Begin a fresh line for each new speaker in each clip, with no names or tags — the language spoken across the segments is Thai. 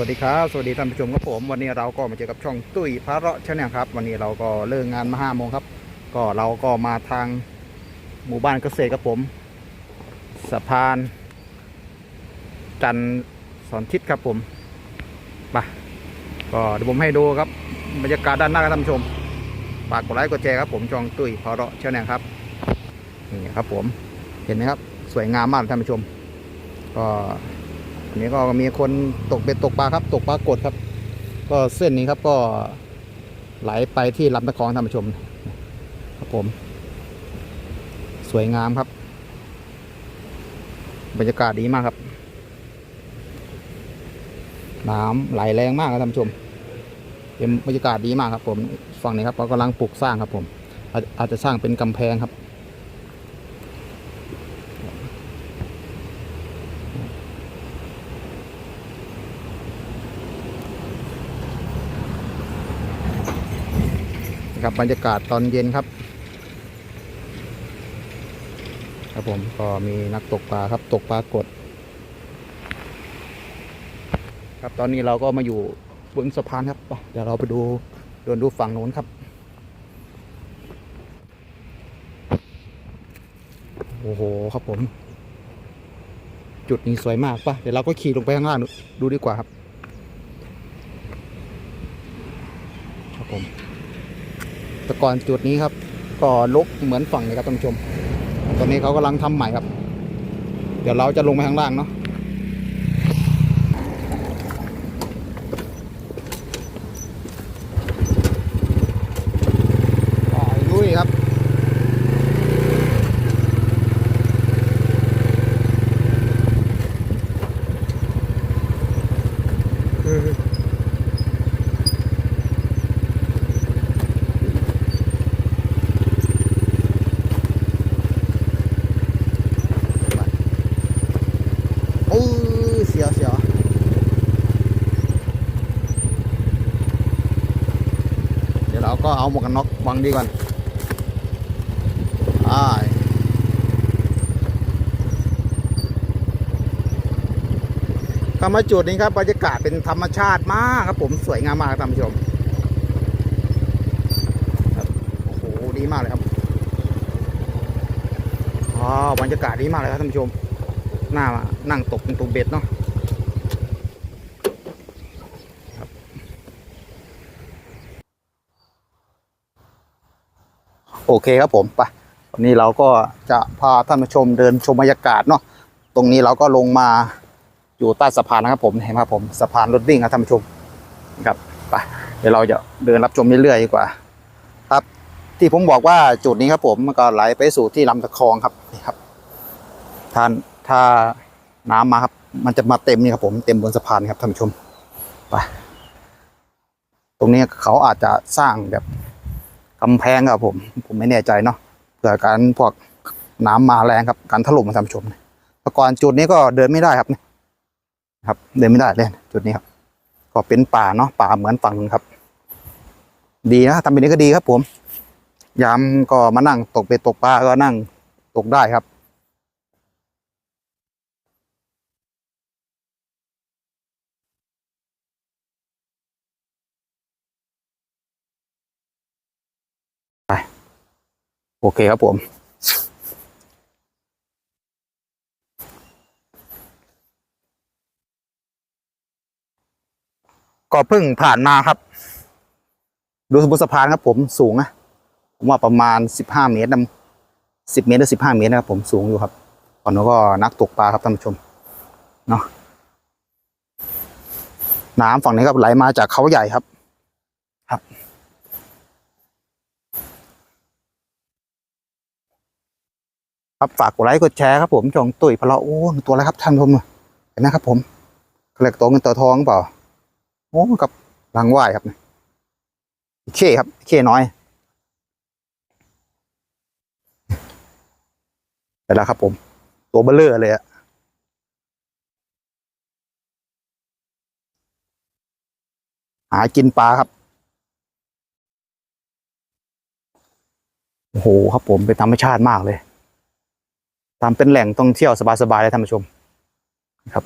วัสดีครับสวัสดีท่านผู้ชมครับผมวันนี้เราก็มาเจอกับช่องตุ้ยพระเราะชาแนลครับ วันนี้เราก็เลิกงานมาห้าโมงครับ ก็เราก็มาทางหมู่บ้านเกษตรครับผมสะพาน จันทร์สอนทิศครับผมไปก็เดี๋ยวผมให้ดูครับบรรยากาศด้านหน้าครับท่านผู้ชมฝากกดไลค์กดแชร์ครับผมช่องตุ้ยพระเราะชาแนลครับนี่ครับผมเห็นไหมครับ สวยงามมากท่านผู้ชม ก็ นนี้ก็มีคนตกเบ็ดตกปลาครับ ตกปลากดครับ ก็เส้นนี้ครับก็ไหลไปที่ลำตะคองท่านผู้ชมครับผม สวยงามครับ บรรยากาศดีมากครับ น้ำไหลแรงมากครับท่านผู้ชมเป็นบรรยากาศดีมากครับผมฝั่งนี้ครับเรากำลังปลูกสร้างครับผมอาอาจจะสร้างเป็นกำแพงครับ กับบรรยากาศตอนเย็นครับ ครับผมก็มีนักตกปลาครับตกปลากด ครับตอนนี้เราก็มาอยู่บนสะพานครับเดี๋ยวเราไปดูเดินดูฝั่งโน้นครับโอ้โหครับผม จุดนี้สวยมากปะเดี๋ยวเราก็ขี่ลงไปข้างล่างดูดีกว่าครับ ครับผม แต่ก่อนจุดนี้ครับ ก็ลกเหมือนฝั่งเลยครับท่านผู้ชม ตอนนี้เขากำลังทำใหม่ครับ เดี๋ยวเราจะลงไปข้างล่างเนาะอ่าลุยครับ โอ้ยเสียวเสียว เราก็เอาหมวกกันน็อกบังดีก่อนอ่าคำว่าจุดนี้ครับบรรยากาศเป็นธรรมชาติมากครับผมสวยงามมากครับท่านผู้ชมโอ้โหดีมากเลยครับอ๋อบรรยากาศดีมากเลยครับท่านผู้ชมหน้านั่งตกเป็นตัวเบ็ดเนาะครับโอ เคครับผมไปวันนี้เราก็จะพาท่านผู้ชมเดินชมบรรยากาศเนาะตรงนี้เราก็ลงมาอยู่ใต้สะพานนะครับผมเห็นไหมครับผมสะพานรถวิ่งครับท่านผู้ชมครับไปเดี๋ยวเราจะเดินรับชมเรื่อยๆดีกว่า ครับ ที่ผมบอกว่าจุดนี้ครับผมมันก็ไหลไปสู่ที่ลำตะคองครับนี่ครับท่านถ้าน้ำมาครับ มันจะมาเต็มนี่ครับผมเต็มบนสะพานครับท่านผู้ชมไปตรงนี้เขาอาจจะสร้างแบบ กำแพงครับผม ผมไม่แน่ใจเนาะเผื่อการพวกน้ำมาแรงครับการถล่มมาทำชมแต่ก่อนจุดนี้ก็เดินไม่ได้ครับนครับ เดินไม่ได้เลยจุดนี้ครับ ก็เป็นป่าเนาะป่าเหมือนฝั่งนึงครับ ดีนะทำแบบนี้ก็ดีครับ ผมยามก็มานั่งตกเป็ดตกปลาก็นั่งตกได้ครับ โอเคครับผมก็เพิ่งผ่านมาครับ ดูบนสะพานครับผมสูงนะผมว่าประมาณสิบห้าเมตรนะสิบเมตรหรือสิบห้าเมตรนะครับผมสูงอยู่ครับก่อนนู้นก็นักตกปลาครับท่านผู้ชมเนาะน้ำฝั่งนี้ครับไหลมาจากเขาใหญ่ครับ ครับ ครับฝากกดไลค์กดแชร์ครับผมช่องตุ้ยพะเลาะโอ้ตัวอะไรครับท่านผู้ชมเห็นไหมครับผมเกล็กตัวเงินตัวทองเปล่าโอ้กับรังว่ายครับเคครับเคน้อยเห็นแล้วครับผม ตัวเบลเลอร์เลยอะหากินปลาครับ โอ้โหครับผมเป็นธรรมชาติมากเลย ทำเป็นแหล่งท่องเที่ยวสบายๆเลยท่านผู้ชมครับ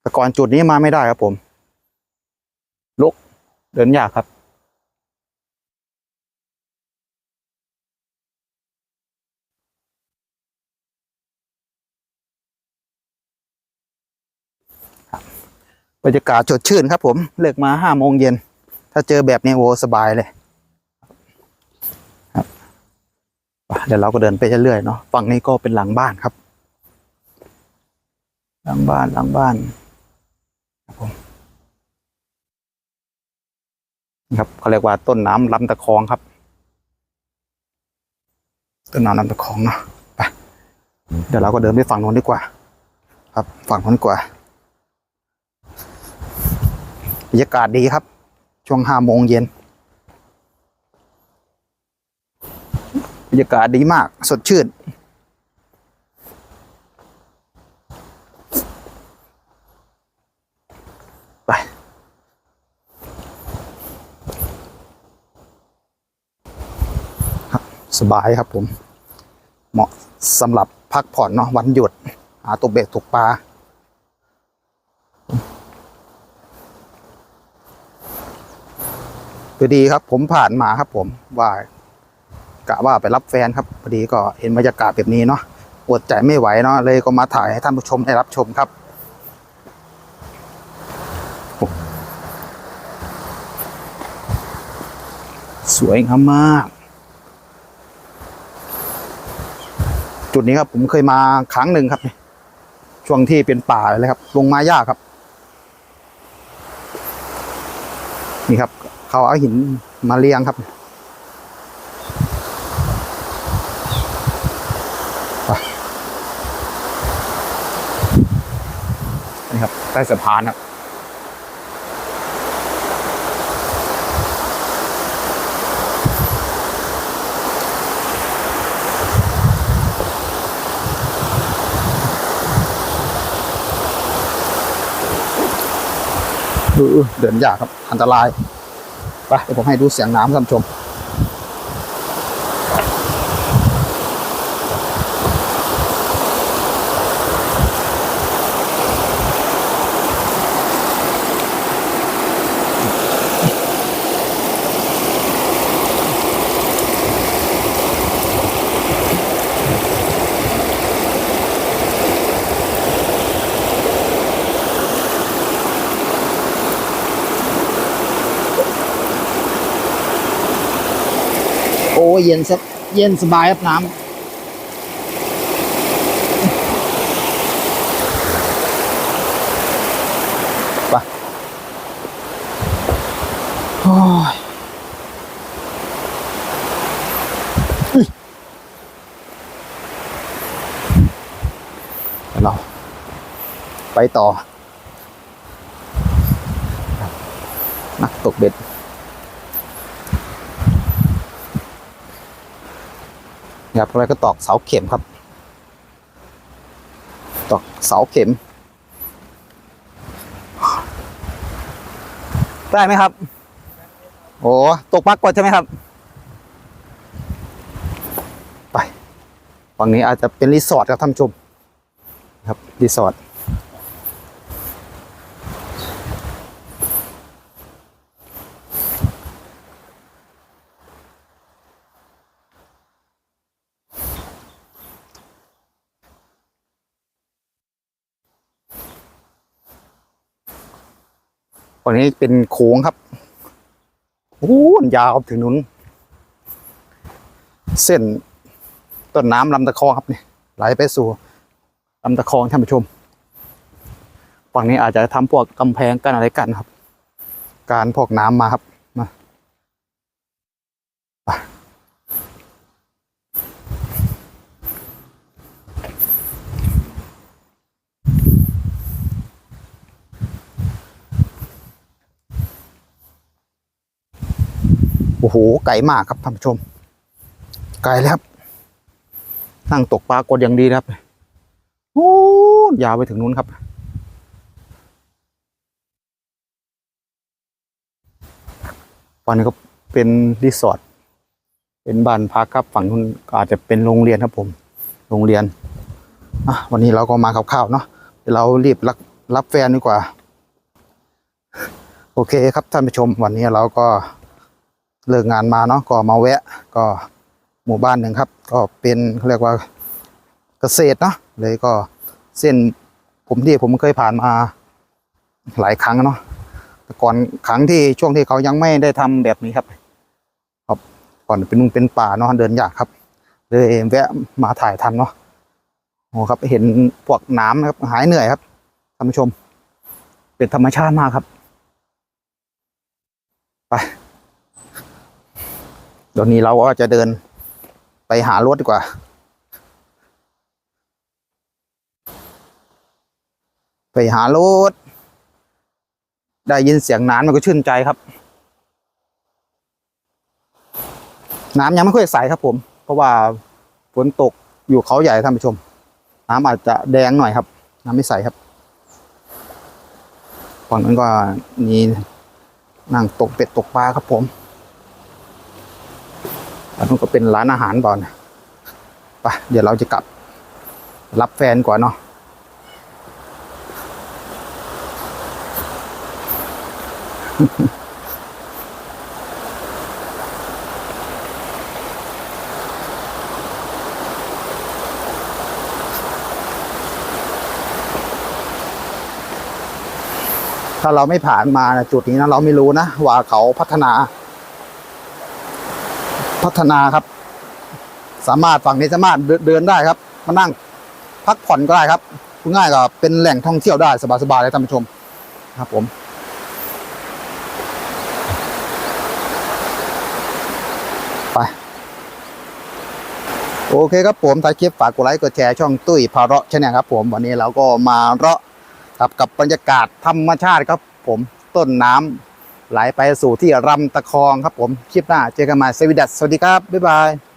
แต่ก่อนจุดนี้มาไม่ได้ครับผม ลุกเดินยากครับ บรรยากาศสดชื่นครับผม เลิกมาห้าโมงเย็น ถ้าเจอแบบนี้โอ้สบายเลยครับไป เดี๋ยวเราก็เดินไปเรื่อยๆเนาะฝั่งนี้ก็เป็นหลังบ้านครับ หลังบ้านหลังบ้านครับผมครับเขาเรียกว่าต้นน้ำลำตะคองครับ ต้นน้ำลำตะคองเนาะไปเดี๋ยวเราก็เดินไปฝั่งโน้นดีกว่า ครับฝั่งโน้นดีกว่าบรรยากาศดีครับ ช่วงห้าโมงเย็น รรยากาศดีมากสดชื่น ไป สบายครับผม เหมาะสำหรับพักผ่อนเนาะวันหยุด หาตกเบ็ดตกปลาพอดีครับผมผ่านมาครับผมว่า กะว่าไปรับแฟนครับพอดีก็เห็นบรรยากาศแบบนี้เนาะอดใจไม่ไหวเนาะเลยก็มาถ่ายให้ท่านผู้ชมได้รับชมครับสวยงามมาก จุดนี้ครับผมเคยมาครั้งหนึ่งครับ ช่วงที่เป็นป่าเลยครับ ลงมายากครับ นี่ครับ เขาเอาหินมาเรียงครับไปนี่ ครับ ใต้สะพานครับดูเดินยากครับ อันตราย ไปเดี๋ยวผมให้ดูเสียงน้ำท่านผู้ชม เย็นสบเย็นสบายครับน้ำไปโอ้ยอุ๊ยเดี๋ยวเราไปต่อ นักตกเบ็ด ครับแล้วก็ตอกเสาเข็มครับ ตอกเสาเข็ม ได้ไหมครับ โอ้ตกปักก่อนใช่ไหมครับไปฝั่งนี้อาจจะเป็นรีสอร์ทครับท่านชม ครับรีสอร์ท ฝั่งนี้เป็นโค้งครับโอ้โหยาวถึงนู้น เส้นต้นน้ำลำตะคองครับนี่ไหลไปสู่ลำตะคองท่านผู้ชมฝั่งนี้อาจจะทำพวกกำแพงกันอะไรกันครับ การพวกน้ำมาครับ โอ้โห ไกลมากครับท่านผู้ชม ไกลแล้วครับ นั่งตกปลากดอย่างดีนะครับโอ้ยาวไปถึงนู้นครับฝั่งนี้ก็เป็นรีสอร์ท เป็นบ้านพักครับฝั่งนู้นอาจจะเป็นโรงเรียนครับผม โรงเรียนอวันนี้เราก็มาคร่าวๆเนาะเดี๋ยวเรารีบรับรับแฟนดีกว่า โอเคครับท่านผู้ชม วันนี้เราก็ เลิกงานมาเนาะก็มาแวะก็หมู่บ้านหนึ่งครับ ก็เป็นเขาเรียกว่าเกษตรเนาะเลยก็เส้นผมที่ผมเคยผ่านมาหลายครั้งเนาะแต่ก่อนครั้งที่ช่วงที่เขายังไม่ได้ทำแบบนี้ครับครับก่อนเป็นนุ่งเป็นป่าเนาะเดินยากครับเลยแวะมาถ่ายทำเนาะโอ้ครับเห็นพวกน้ำนะครับ หายเหนื่อยครับท่านผู้ชม เป็นธรรมชาติมากครับ ไป เดี๋ยวนี้เราก็จะเดินไปหารถดีกว่า ไปหารถ ได้ยินเสียงน้ำมันก็ชื่นใจครับ น้ำยังไม่ค่อยใสครับผม เพราะว่าฝนตกอยู่เขาใหญ่ท่านผู้ชม น้ำอาจจะแดงหน่อยครับ น้ำไม่ใสครับฝั่งนั้นก็มีนั่งตกเป็ดตกปลาครับผม อันนั้นก็เป็นร้านอาหารก่อนไปเดี๋ยวเราจะกลับ รับแฟนก่อนเนาะถ้าเราไม่ผ่านมาจุดนี้นะเราไม่รู้นะว่าเขาพัฒนา พัฒนาครับ สามารถฝั่งนี้สามารถเดินได้ครับ มานั่งพักผ่อนก็ได้ครับง่ายก็เป็นแหล่งท่องเที่ยวได้สบายๆเลยท่านผู้ชมครับผมไปโอเคครับผมถ้าคลิปฝากกดไลค์กดแชร์ช่องตุ้ยพาเราะชแนลครับ ผมวันนี้เราก็มาเราะกับกับบรรยากาศธรรมชาติครับ ผมต้นน้ำ ไหลไปสู่ที่รำตะคองครับผมคลิปหน้าเจอกันใหม่สวัสดีครับบ๊ายบาย